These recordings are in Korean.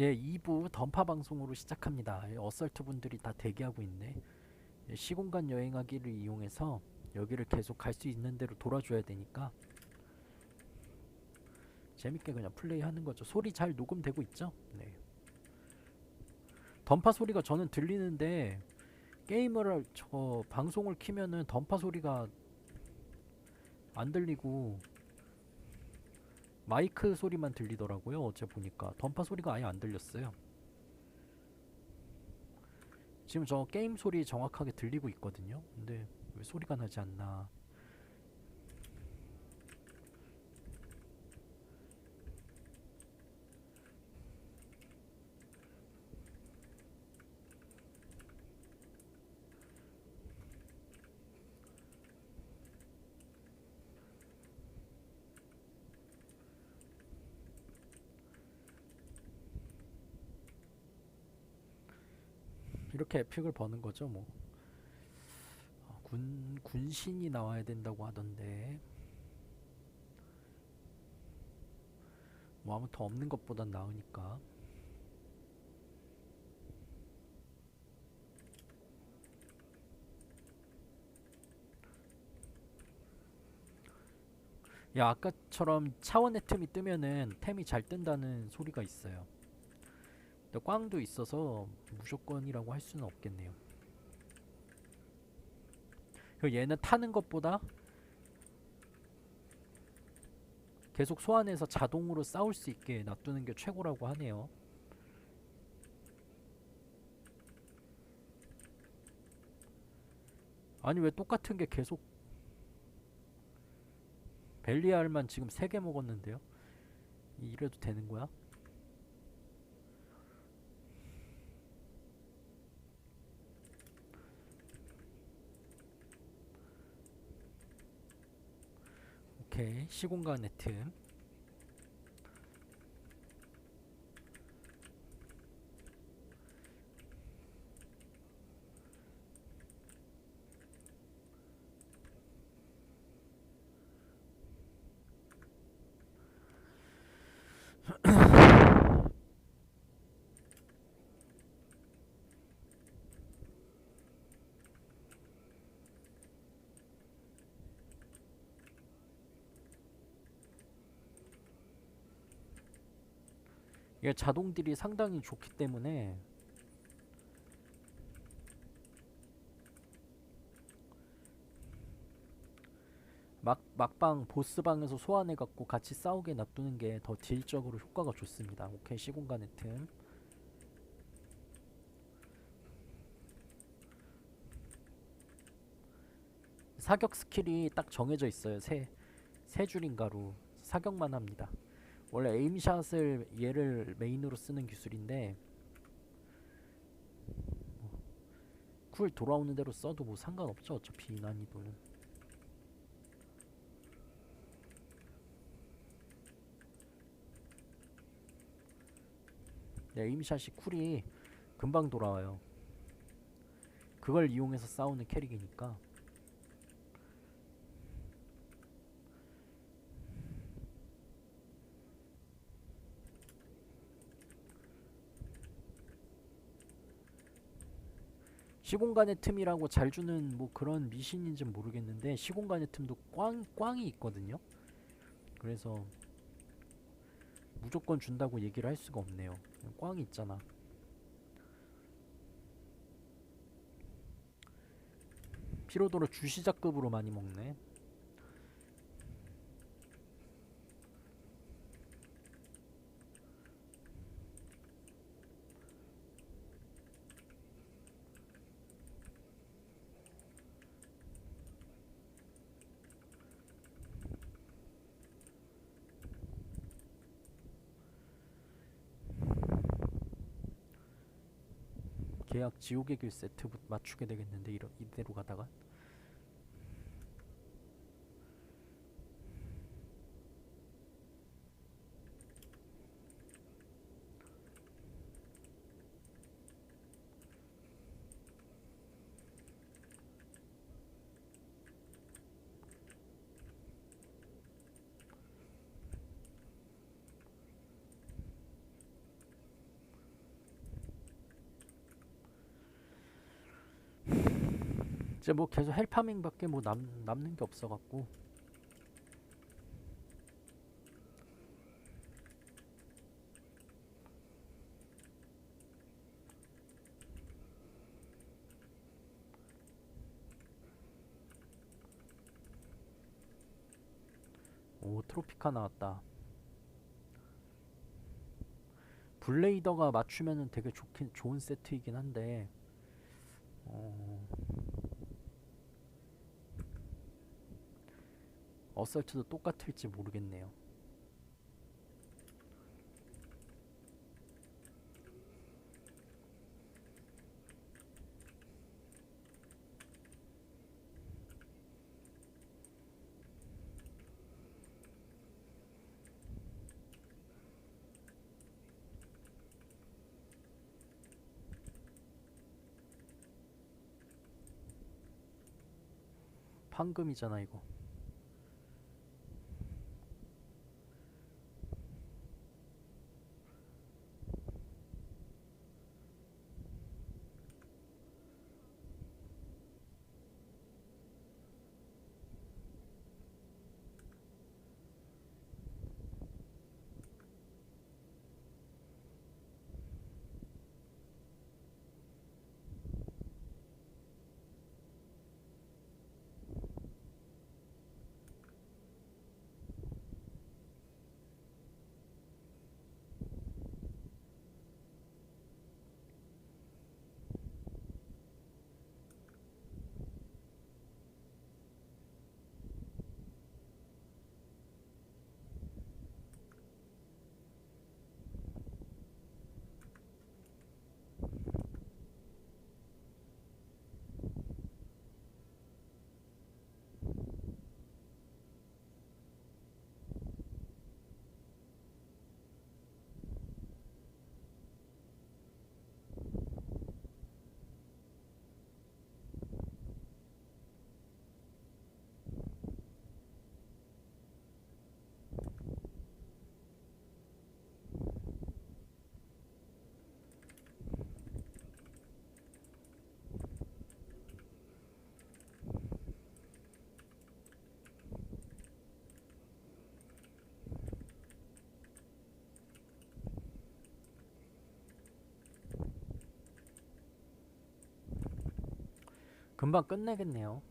예, 2부 던파 방송으로 시작합니다. 예, 어설트 분들이 다 대기하고 있네. 예, 시공간 여행하기를 이용해서 여기를 계속 갈 수 있는 대로 돌아줘야 되니까 재밌게 그냥 플레이하는 거죠. 소리 잘 녹음되고 있죠? 네. 던파 소리가 저는 들리는데 게임을 할- 저 방송을 키면은 던파 소리가 안 들리고 마이크 소리만 들리더라고요. 어제 보니까 던파 소리가 아예 안 들렸어요. 지금 저 게임 소리 정확하게 들리고 있거든요. 근데 왜 소리가 나지 않나? 이렇게 에픽을 버는 거죠, 뭐. 어, 군 군신이 나와야 된다고 하던데. 뭐 아무튼 없는 것보단 나으니까. 야, 아까처럼 차원의 틈이 뜨면은 템이 잘 뜬다는 소리가 있어요. 근데 꽝도 있어서 무조건이라고 할 수는 없겠네요. 그리고 얘는 타는 것보다 계속 소환해서 자동으로 싸울 수 있게 놔두는 게 최고라고 하네요. 아니 왜 똑같은 게 계속 벨리알만 지금 3개 먹었는데요? 이래도 되는 거야? 오케이 시공간의 틈 이게 자동들이 상당히 좋기 때문에 막 막방 보스방에서 소환해 갖고 같이 싸우게 놔두는 게 더 딜적으로 효과가 좋습니다. 오케이 시공간의 틈. 사격 스킬이 딱 정해져 있어요. 세 세 줄인가로 사격만 합니다. 원래 에임샷을 얘를 메인으로 쓰는 기술인데 뭐, 쿨 돌아오는 대로 써도 뭐 상관없죠. 어차피 이 난이도는. 네, 에임샷이 쿨이 금방 돌아와요. 그걸 이용해서 싸우는 캐릭이니까. 시공간의 틈이라고 잘 주는 뭐 그런 미신인지 는 모르겠는데 시공간의 틈도 꽝 꽝이 있거든요. 그래서 무조건 준다고 얘기를 할 수가 없네요. 꽝이 있잖아. 피로도를 주시자급으로 많이 먹네. 계약 지옥의 길 세트 맞추게 되겠는데 이러, 이대로 가다가 이제 뭐 계속 헬파밍밖에 뭐 남, 남는 게 없어갖고. 오 트로피카 나왔다. 블레이더가 맞추면은 되게 좋긴 좋은 세트이긴 한데 어... 어설트도 똑같을지 모르겠네요. 판금이잖아 이거. 금방 끝내겠네요.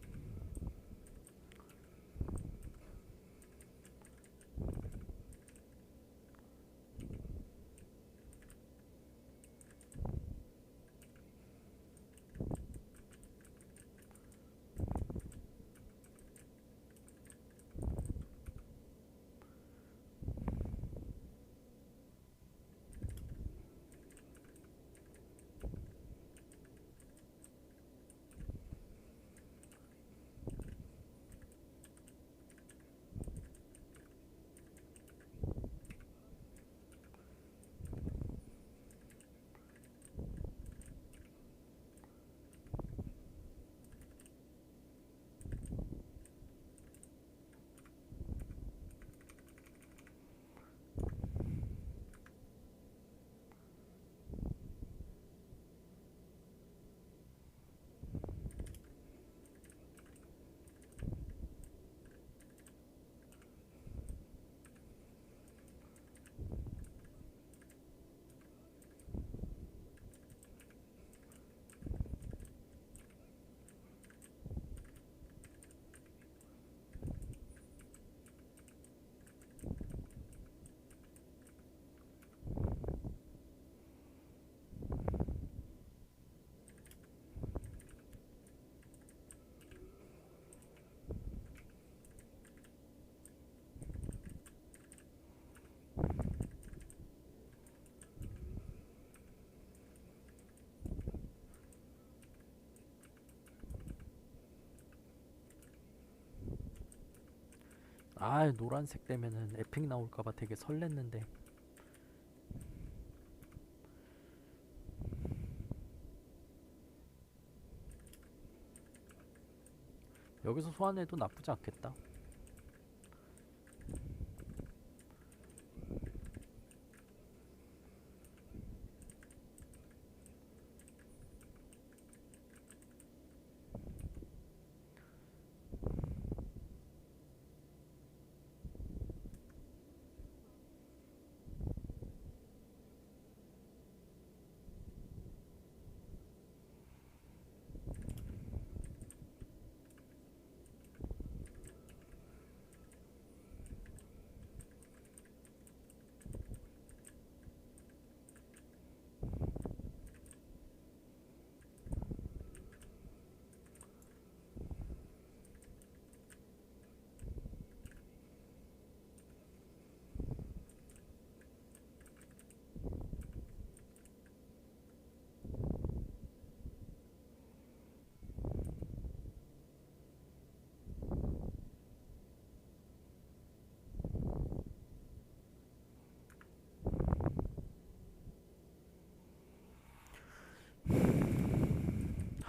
아 노란색 되면은 에픽 나올까봐 되게 설렜는데. 여기서 소환해도 나쁘지 않겠다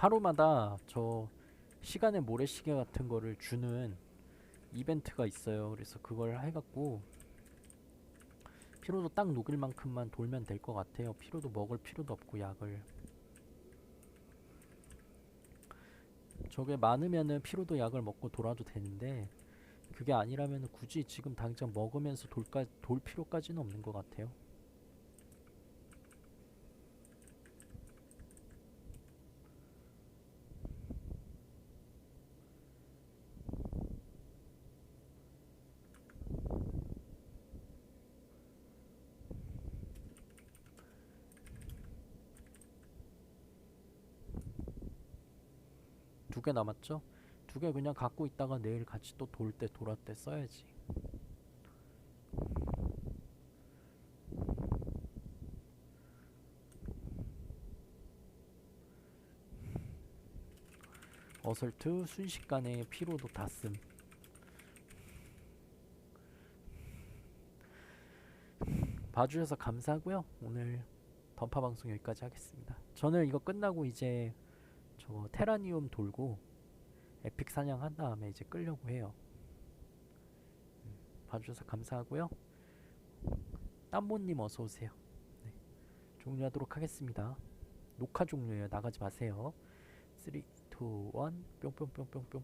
하루마다 저 시간의 모래시계 같은 거를 주는 이벤트가 있어요. 그래서 그걸 해갖고 피로도 딱 녹일 만큼만 돌면 될 것 같아요. 피로도 먹을 필요도 없고 약을 저게 많으면은 피로도 약을 먹고 돌아도 되는데 그게 아니라면 굳이 지금 당장 먹으면서 돌까 돌 필요까지는 없는 것 같아요. 두 개 남았죠? 두 개 그냥 갖고 있다가 내일 같이 또 돌 때 돌아 때 써야지. 어설트 순식간에 피로도 다 씀. 봐주셔서 감사하고요. 오늘 던파 방송 여기까지 하겠습니다. 저는 이거 끝나고 이제 저 테라니움 돌고 에픽 사냥한 다음에 이제 끌려고 해요. 음, 봐주셔서 감사하고요. 땀모님 어서 오세요. 네, 종료하도록 하겠습니다. 녹화 종료예요. 나가지 마세요. 3, 2, 1 뿅뿅뿅뿅뿅뿅